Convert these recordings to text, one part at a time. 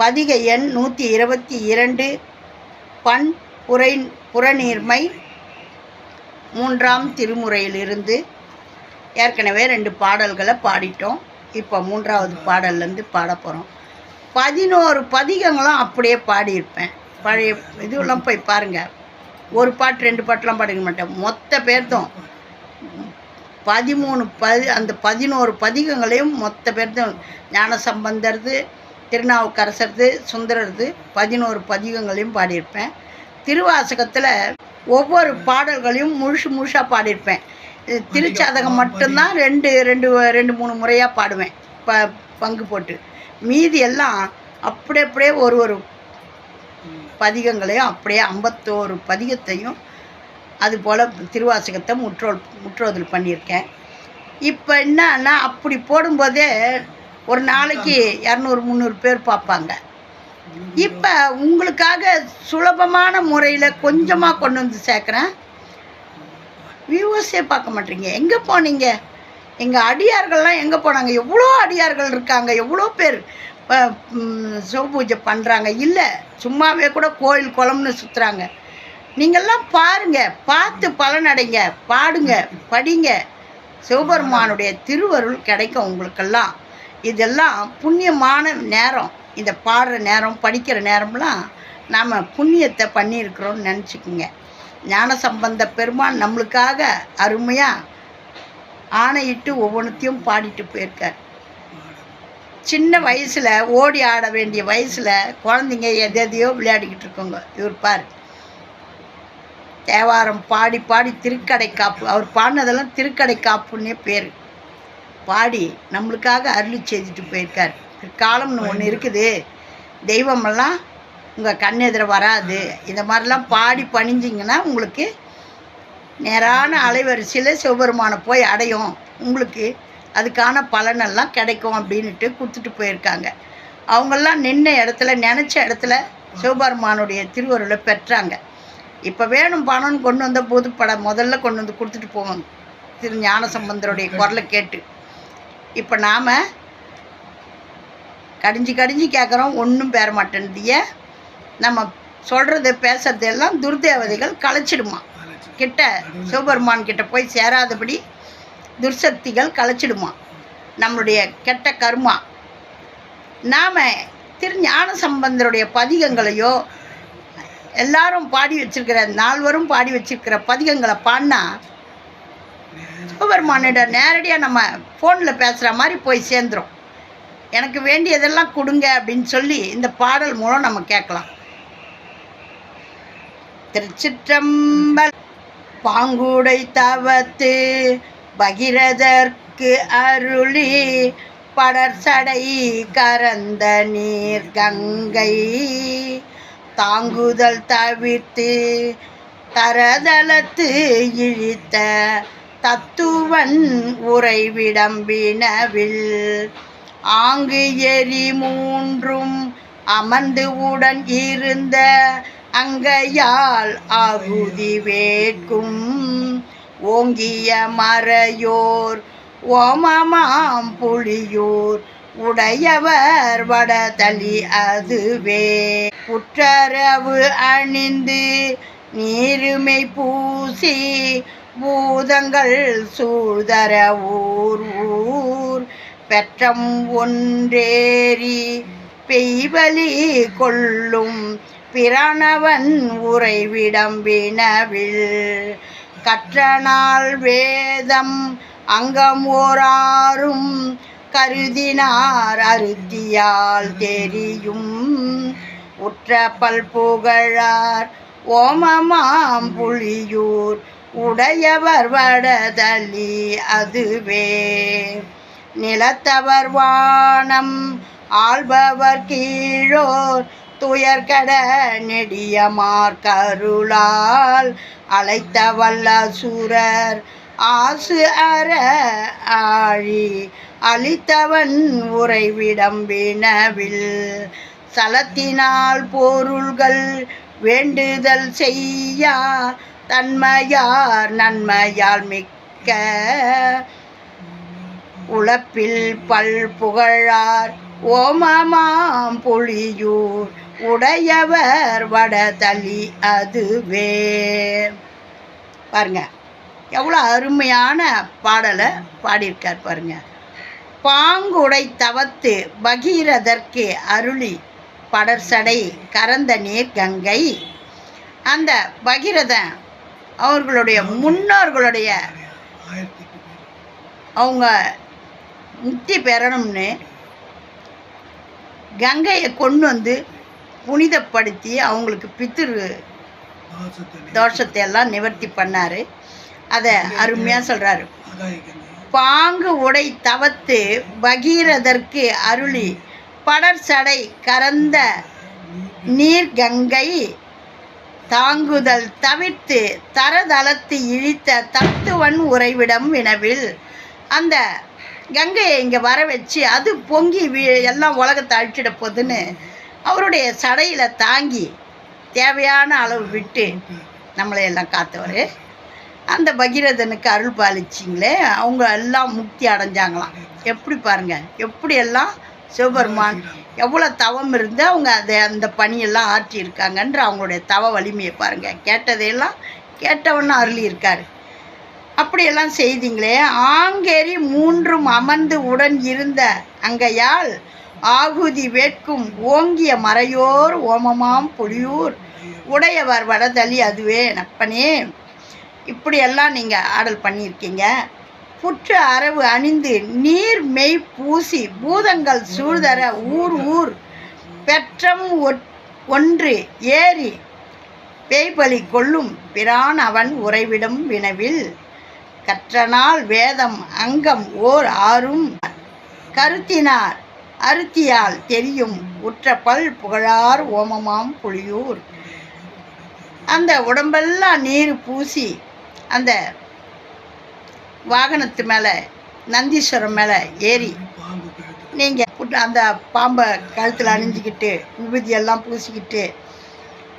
பதிக எண் நூற்றி இருபத்தி இரண்டு பண் புரை புறநீர்மை மூன்றாம் திருமுறையிலிருந்து ஏற்கனவே ரெண்டு பாடல்களை பாடிட்டோம். இப்போ மூன்றாவது பாடல்லேருந்து பாட போகிறோம் பதினோரு பதிகங்களும் அப்படியே பாடியிருப்பேன். பழைய இதுவெல்லாம் போய் பாருங்கள் ஒரு பாட்டு ரெண்டு பாட்டெலாம் பாடிக்க மாட்டேன். மொத்த பேர்த்தும் பதிமூணு பதி அந்த பதினோரு பதிகங்களையும் மொத்த பேர்த்தும் ஞான சம்பந்தர்து திருநாவுக்கரசர்து சுந்தரர்து பதினோரு பதிகங்களையும் பாடியிருப்பேன். திருவாசகத்தில் ஒவ்வொரு பாடல்களையும் முழுசு முழுசாக பாடியிருப்பேன். திருச்சாதகம் மட்டும்தான் ரெண்டு ரெண்டு ரெண்டு மூணு முறையாக பாடுவேன். ப பங்கு போட்டு. மீதி எல்லாம் அப்படியே அப்படியே ஒரு ஒரு பதிகங்களையும் அப்படியே ஐம்பத்தோரு பதிகத்தையும் அதுபோல் திருவாசகத்தை முற்றோல் முற்றோதல் பண்ணியிருக்கேன். இப்போ என்னன்னா அப்படி போடும்போதே ஒரு நாளைக்கு இரநூறு முந்நூறு பேர் பார்ப்பாங்க. இப்போ உங்களுக்காக சுலபமான முறையில் கொஞ்சமாக கொண்டு வந்து சேர்க்குறேன். வியூவர்ஸே பார்க்க மாட்டீங்க. எங்கே போனீங்க? எங்கள் அடியார்கள்லாம் எங்கே போனாங்க? எவ்வளோ அடியார்கள் இருக்காங்க? எவ்வளோ பேர் சிவ பூஜை சிவபூஜை பண்ணுறாங்க இல்லை சும்மாவே கூட கோயில் குளம்னு சுற்றுறாங்க நீங்கள்லாம் பாருங்க. பார்த்து பலனடைங்க பாடுங்க. படிங்க. சிவபெருமானுடைய திருவருள் கிடைக்கும் உங்களுக்கெல்லாம். இதெல்லாம் புண்ணியமான நேரம். இந்த பாடுற நேரம் படிக்கிற நேரம்லாம் நாம் புண்ணியத்தை பண்ணியிருக்கிறோம்னு நினச்சிக்கோங்க. ஞான சம்பந்த பெருமான் நம்மளுக்காக அருமையாக ஆணையிட்டு ஒவ்வொன்றுத்தையும் பாடிட்டு போயிருக்கார். சின்ன வயசில் ஓடி ஆட வேண்டிய வயசில் குழந்தைங்க எதையோ விளையாடிக்கிட்டு இருக்கோங்க. இவர் பார். தேவாரம் பாடி பாடி திருக்கடை காப்பு அவர் பாடினதெல்லாம் திருக்கடை காப்புன்னே பேர். பாடி நம்மளுக்காக அருளி செய்துட்டு போயிருக்கார். காலம்னு ஒன்று இருக்குது. தெய்வமெல்லாம் உங்கள் கண்ணெதிர வராது. இந்த மாதிரிலாம் பாடி பணிஞ்சிங்கன்னா உங்களுக்கு நேரான அலைவரிசையில் சிவபெருமானை போய் அடையும். உங்களுக்கு அதுக்கான பலனெல்லாம் கிடைக்கும் அப்படின்ட்டு கொடுத்துட்டு போயிருக்காங்க. அவங்கெல்லாம் நின்ன இடத்துல நினச்ச இடத்துல சிவபெருமானுடைய திருவருளை பெற்றாங்க. இப்போ வேணும் பணம்னு கொண்டு வந்த போது படம் முதல்ல கொண்டு வந்து கொடுத்துட்டு போவாங்க திரு ஞான சம்பந்தருடைய குரலை கேட்டு. இப்போ நாம் கடிஞ்சு கடிஞ்சு கேட்குறோம் ஒன்றும் பேர மாட்டேன்திய நம்ம சொல்கிறது பேசுறது எல்லாம் துர்தேவதைகள் கலைச்சிடுமா. கிட்ட சிவபெருமான் கிட்ட போய் சேராதபடி துர்சக்திகள் கலைச்சிடுமா. நம்மளுடைய கெட்ட கர்மா. நாம் திரு ஞான சம்பந்தருடைய பதிகங்களையோ எல்லாரும் பாடி வச்சிருக்கிற நால்வரும் பாடி வச்சிருக்கிற பதிகங்களை பாடினா சிவபெருமானிடம் நேரடியாக நம்ம ஃபோனில் பேசுகிற மாதிரி போய் சேர்ந்துரும். எனக்கு வேண்டியதெல்லாம் கொடுங்க அப்படின்னு சொல்லி இந்த பாடல் மூலம் நம்ம கேட்கலாம். திருச்சிற்றம்பல் பாங்குடை தவத்து பகிரதற்கு அருளி படர்சடை கரந்த நீர் கங்கை தாங்குதல் தவிர்த்து தரதளத்து இழித்த தத்துவன் உறைவிடம்பினவில் ஆங்கு எரி மூன்றும் அமர்ந்து உடன் இருந்த அங்கையால் அகுதி வேட்கும். ஓங்கிய மறையோர் ஓமமாம் புலியூர் உடையவர் வடதளி அதுவே. புற்றரவு அணிந்து நீருமை பூசி பூதங்கள் சூழ்தர ஊர் ஊர் பெற்றம் ஒன்றேறி பெய்வலி கொள்ளும் பிரணவன் உறைவிடம் வினவில் கற்றனால் வேதம் அங்கம் ஓராறும் கருதினார் அருத்தியால் தெரியும். உற்ற பல்புகழார் ஓமமாம் புலியூர் உடையவர் வடதளி அதுவே. நிலத்தவர் வானம் ஆள்பவர் கீழோர் துயர்கட நெடியமார் கருளால் அழைத்த வல்ல சூரர் ஆசு அற ஆழி அளித்தவன் உறைவிடம் வினவில் சலத்தினால் பொருள்கள் வேண்டுதல் செய்யா தன்மையார் நன்மையால் மிக்க உழப்பில் பல் புகழார். ஓமமாம் புலியூர் உடையவர் வடதளி அதுவே. பாருங்க எவ்வளோ அருமையான பாடலை பாடியிருக்கார் பாருங்க. பாங்குடை தவத்து பகீரதற்கு அருளி படர்சடை கரந்த நீர் கங்கை. அந்த பகீரதன் அவர்களுடைய முன்னோர்களுடைய அவங்க முக்தி பெறணும்னு கங்கையை கொண்டு வந்து புனிதப்படுத்தி அவங்களுக்கு பித்திரு தோஷத்தை எல்லாம் நிவர்த்தி பண்ணார். அதை அருமையாக சொல்கிறாரு பாங்கு உடை தவத்து பகீரதற்கு அருளி படர் சடை கரந்த நீர் கங்கை தாங்குதல் தவிர்த்து தரதளத்து இழித்த தத்துவன் உறைவிடம் வினவில். அந்த கங்கையை இங்கே வர வச்சு அது பொங்கி வீ எல்லாம் உலகத்தை அழிச்சிட போகுதுன்னு அவருடைய சடையில் தாங்கி தேவையான அளவு விட்டு நம்மளை எல்லாம் காத்தவர். அந்த பகீரதனுக்கு அருள் பாலிச்சிங்களே அவங்க எல்லாம் முக்தி அடைஞ்சாங்களாம். எப்படி பாருங்க எப்படி எல்லாம் சிவபெருமான் எவ்வளோ தவம் இருந்து அவங்க அதை அந்த பணியெல்லாம் ஆற்றியிருக்காங்கன்ற அவங்களுடைய தவ வலிமையை பாருங்கள் கேட்டதையெல்லாம் கேட்டவன்னு அருளி அப்படியெல்லாம் செய்திங்களே. ஆங்கேரி மூன்றும் அமர்ந்து உடன் இருந்த அங்கையால் ஆகுதி வேட்கும் ஓங்கிய மறையோர் ஓமமாம் புலியூர் உடையவர் வடதளி அதுவே. நப்பனே இப்படியெல்லாம் நீங்கள் ஆடல் பண்ணியிருக்கீங்க. புற்று அரவு அணிந்து நீர் மெய் பூசி பூதங்கள் சூழ்தர ஊர் ஊர் பெற்றம் ஒட்- ஒன்று ஏறி பேய்பலி கொள்ளும் பிரான் அவன் உறைவிடும் வினவில். கற்றனால் வேதம் அங்கம் ஓர் ஆறும் கருத்தினார் அருத்தியால் தெரியும் உற்ற பல் புகழார் ஓமமாம் புலியூர் அந்த உடம்பெல்லாம் நீர் பூசி அந்த வாகனத்து மேலே நந்தீஸ்வரம் மேலே ஏறி நீங்கள் அந்த பாம்பை கழுத்தில் அணிஞ்சிக்கிட்டு விபூதியெல்லாம் பூசிக்கிட்டு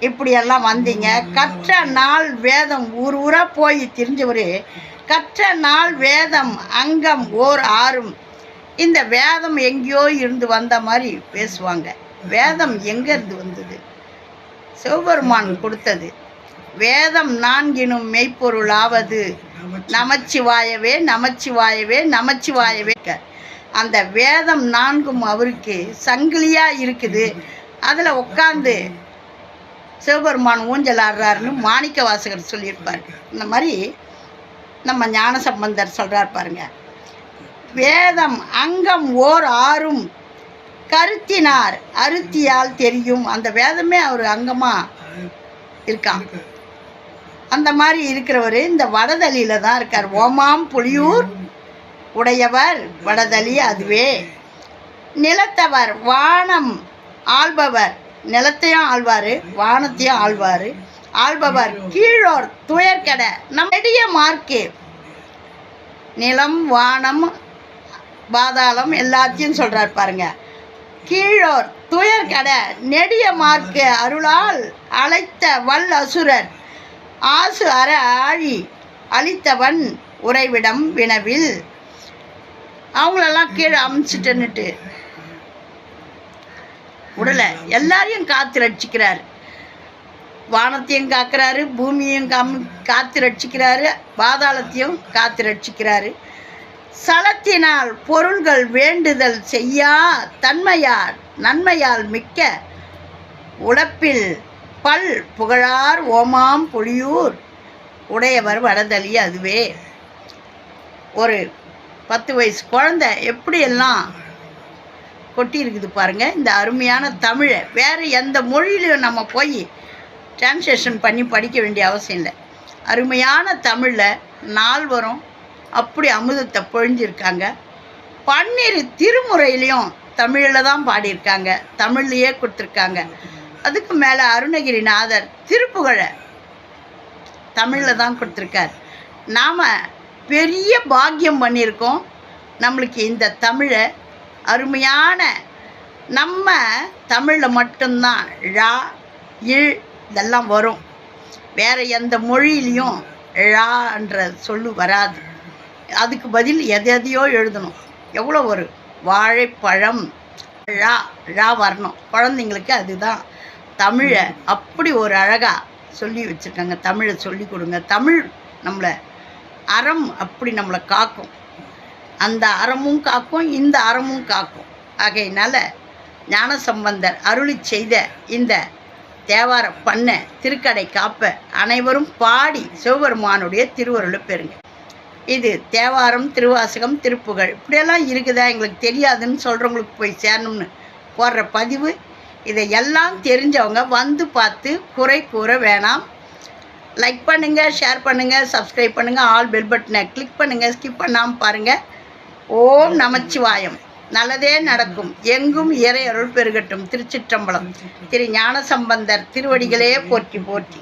இப்படியெல்லாம் வந்தீங்க. கற்ற நாள் வேதம் ஊர் ஊராக போய் தெரிஞ்சவர் கற்ற நாள் வேதம் அங்கம் ஓர் ஆறும். இந்த வேதம் எங்கேயோ இருந்து வந்த மாதிரி பேசுவாங்க. வேதம் எங்கேருந்து வந்தது? சிவபெருமான் கொடுத்தது. வேதம் நான்கினும் மெய்ப்பொருளாவது நமச்சிவாயவே நமச்சிவாயவே நமச்சிவாயவே. க- அந்த வேதம் நான்கும் அவருக்கு சங்கிலியாக இருக்குது. அதில் உட்காந்து சிவபெருமான் ஊஞ்சல் ஆடுறாருன்னு மாணிக்க வாசகர் சொல்லியிருப்பார். இந்த மாதிரி நம்ம ஞான சம்பந்தர் சொல்கிறார் பாருங்க. வேதம் அங்கம் ஓர் ஆறும் கருத்தினார் அருத்தியால் தெரியும். அந்த வேதமே அவர் அங்கமாக இருக்கான் அந்த மாதிரி இருக்கிறவர் இந்த வடதளியில தான் இருக்கார். ஓமாம் புலியூர் உடையவர் வடதலி அதுவே. நிலத்தவர் வானம் ஆள்பவர். நிலத்தையும் ஆள்வார் வானத்தையும் ஆள்வார். ஆள்பவர் கீழோர் துயர்கட. நம் நெடிய மார்க்கு. நிலம் வானம் பாதாளம் எல்லாத்தையும் சொல்கிறார் பாருங்க. கீழோர் துயர்கட. நெடிய மார்க்கு அருளால் அழைத்த வல் அசுரர் ஆசு அற ஆழி அழித்தவன் உறைவிடம் வினவில். அவங்களெல்லாம் கீழே அமுச்சிட்டுன்னுட்டு. உடலை எல்லாரையும் காத்து ரட்சிக்கிறார் வானத்தையும் காக்கிறாரு பூமியையும் கம் காத்து ரட்சிக்கிறாரு பாதாளத்தையும் காத்து ரட்சிக்கிறாரு சலத்தினால் பொருள்கள் வேண்டுதல் செய்யா தன்மையார் நன்மையால் மிக்க உடப்பில் பல் புகழார் ஓமாம் புலியூர். உடையவர் வடதளி அதுவே. ஒரு பத்து வயசு குழந்தை எப்படியெல்லாம் கொட்டியிருக்குது பாருங்கள் இந்த அருமையான தமிழை. வேறு எந்த மொழியிலையும் நம்ம போய் டிரான்ஸ்லேஷன் பண்ணி படிக்க வேண்டிய அவசியம் இல்லை. அருமையான தமிழில் நால்வரும் அப்படி அமுதத்தை பொழிஞ்சிருக்காங்க. பன்னிரு திருமுறையிலையும் தமிழில் தான் பாடியிருக்காங்க. தமிழ்லையே கொடுத்துருக்காங்க. அதுக்கு மேலே அருணகிரிநாதர் திருப்புகழை தமிழில் தான் கொடுத்துருக்கார். நாம் பெரிய பாக்கியம் பண்ணியிருக்கோம். நம்மளுக்கு இந்த தமிழை அருமையான நம்ம தமிழில் மட்டும்தான் ழா இழ் இதெல்லாம் வரும். வேறு எந்த மொழியிலையும் ழான்ற சொல்லு வராது. அதுக்கு பதில் எதை எதையோ எழுதணும். எவ்வளோ ஒரு வாழைப்பழம் ழா ழா வரணும். குழந்தைங்களுக்கு அதுதான் தமிழை அப்படி ஒரு அழகாக சொல்லி வச்சுருக்காங்க. தமிழை சொல்லி கொடுங்க. தமிழ் நம்மளை அறம் அப்படி நம்மளை காக்கும். அந்த அறமும் காக்கும் இந்த அறமும் காக்கும். ஆகையினால ஞானசம்பந்தர் அருளி செய்த இந்த தேவார பண்ண திருக்கடை காப்ப அனைவரும் பாடி சிவபெருமானுடைய திருவருளை பெறுங்க. இது தேவாரம் திருவாசகம் திருப்புகழ் இப்படியெல்லாம் இருக்குதா? எங்களுக்கு தெரியாதுன்னு சொல்கிறவங்களுக்கு போய் சேரணும்னு போடுற பதிவு இதை எல்லாம் தெரிஞ்சவங்க வந்து பார்த்து குறை கூற வேணாம். லைக் பண்ணுங்கள் ஷேர் பண்ணுங்கள் சப்ஸ்கிரைப் பண்ணுங்கள் ஆல் பெல் பட்டனை கிளிக் பண்ணுங்கள் ஸ்கிப் பண்ணாமல் பாருங்கள் ஓம் நமச்சிவாயம். நல்லதே நடக்கும். எங்கும் இறை அருள் பெருகட்டும். திருச்சிற்றம்பலம். திரு ஞானசம்பந்தர் திருவடிகளே போற்றி போற்றி.